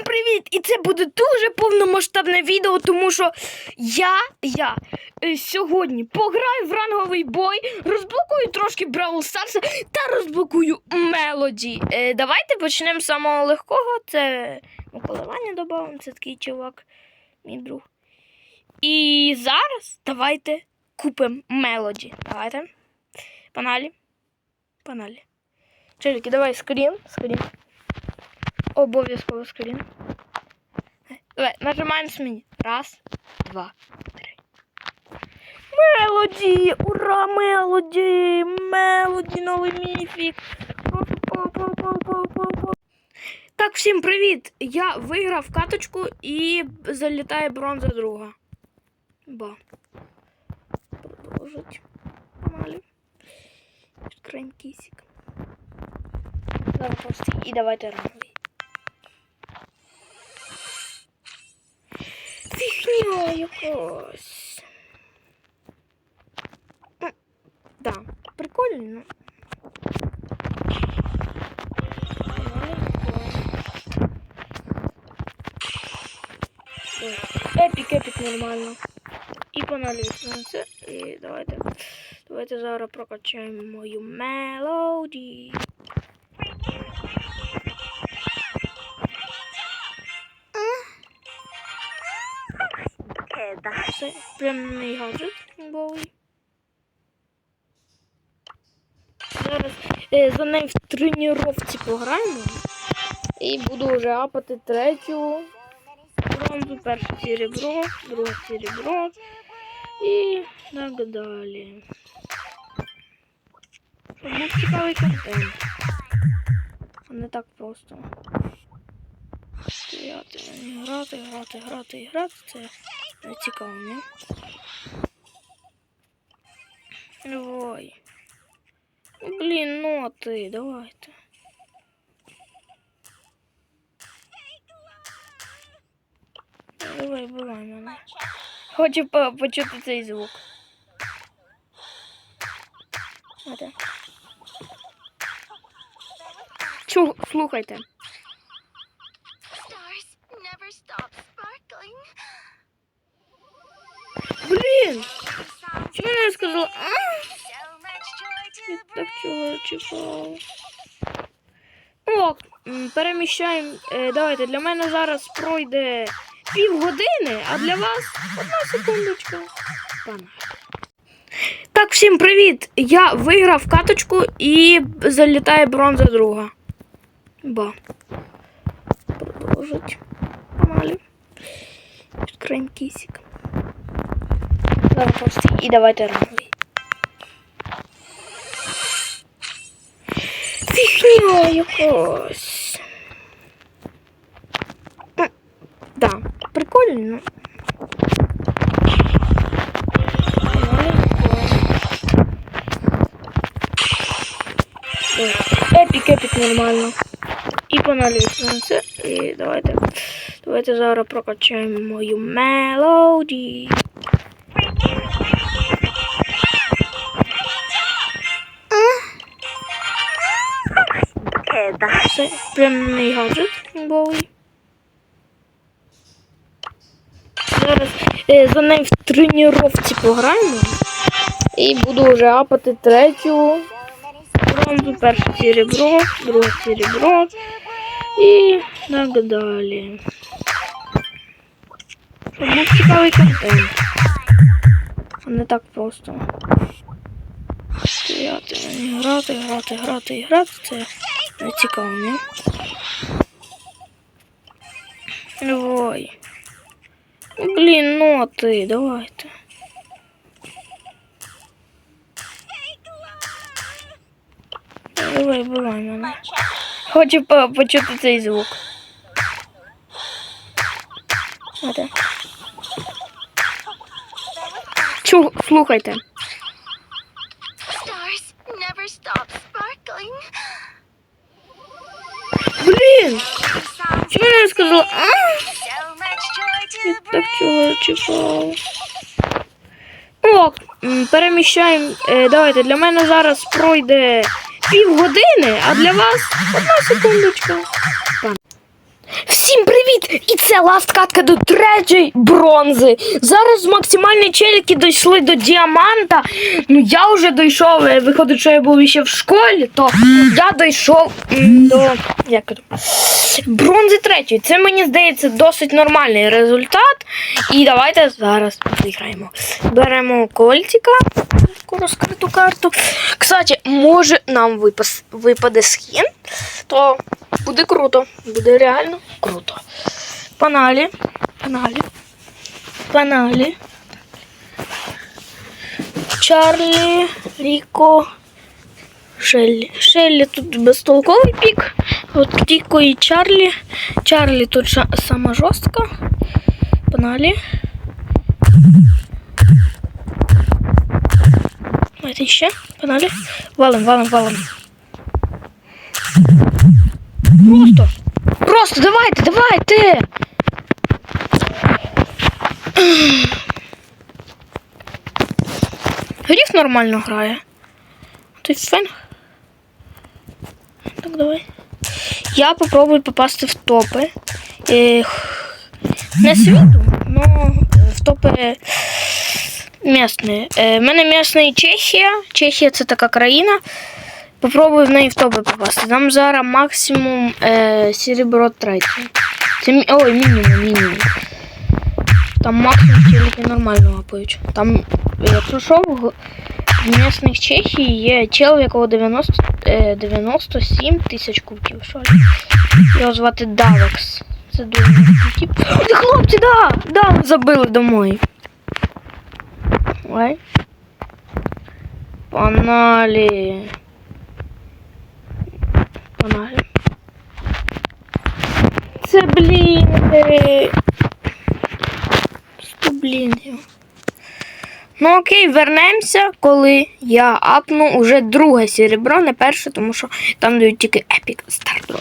Всім привіт! І це буде дуже повномасштабне відео, тому що я, я е, сьогодні пограю в ранговий бой, розблокую трошки Бравл Старса та розблокую Мелоді. Е, давайте почнемо з самого легкого. Це коливання додамо, це такий чувак, мій друг. І зараз давайте купимо Мелоді. Давайте. Паналі. Паналі. Челіки, давай скрін. Скрін. Обов'язково скрін. Давай, нажимаємо зміни. Раз, два, три. Мелоді! Ура, Мелоді! Мелоді, новий міфік! Так, всім привіт! Я виграв каточку і залітає бронза друга. Ба. Продовжить. Погнали. Відкриємо кісик. Зараз і давайте ранговий. Фігня якась. М, Да, прикольно. Епік, епік нормально. І поналізно це. І давайте. Давайте зараз прокачаємо мою мелодію. Це прямий гаджет бовий. Зараз е, за нею в тренувці пограємо. І буду вже апати третю бронзу, перше серебро, друге серебро і так далі. Щоб був цікавий контент. Не так просто. Стояти, грати, грати, грати грати. Це цікаво, ні? Ой. Блін, ну а ти, давайте. Давай, бувай мене. Хочу по- почути цей звук. Оте. Чу, слухайте. Блін! Чому я сказала? А? Я так чого м, переміщаємо. Е, давайте, для мене зараз пройде півгодини, а для вас одна секундочка. Так, всім привіт! Я виграв каточку і залітає бронза друга. Ба. Продовжить. Погнали. Відкриємо кісик. Зараз просто і давайте ранговий. Фігня Да, прикольно. Епік, епік нормально. І поналізно це. І давайте. Давайте зараз прокачаємо мою мелодію. Це прямий гаджет бовий. Зараз е, за нею в тренувці пограємо. І буду вже апати третю бронзу, перше серебро, друге серебро і так далі. Щоб був цікавий контент. Не так просто. Стояти, грати, грати, грати грати. Це не цікаво, ні? Ой. Блін, ну а ти, давайте. Давай, бувай мене. Хочу по- почути цей звук. Оте. Чу, слухайте. А? Я так чого чекав. О, переміщаємо. Е, давайте, для мене зараз пройде півгодини, а для вас одна секундочка. Всім привіт! І це ласт катка до третьої бронзи. Зараз максимальні челіки дійшли до діаманта. Ну я вже дійшов. е, Виходить, що я був ще в школі, то я дійшов до як? Бронзи третьої. Це мені здається досить нормальний результат. І давайте зараз виграємо. Беремо кольтика. таку розкриту карту. Кстати, може нам випас, випаде скін, то буде круто. Буде реально круто. Паналі. Паналі. Паналі. Чарлі, Ріко, Шеллі. Шеллі тут безтолковий пік. От Ріко і Чарлі. Чарлі тут сама жорстка. Паналі. Давайте ще. Паналі. Валим, валим, валим. Просто. Просто давайте, давайте. Гріф нормально грає. Той фен. Так, давай. Я попробую попасти в топи. Е, не світу, но в топи місні. Е, в мене місний Чехія. Чехія це така країна. Попробую в неї в топи попасти. Там зараз максимум е, серебро третє. Це ой, мінімум, мінімум. Там максимум тільки нормально лапають. Там, якщо що, місних Чехії є чел, якого 90, е, 97 тисяч кубків. Що? Його звати Давекс. Це дуже. Ой, хлопці, да! Да, забили домой. Ой. Погнали. Погнали. Це, блін. е, Сто блінів. Ну окей, вернемося, коли я апну уже друге серебро, не перше, тому що там дають тільки епік стартер.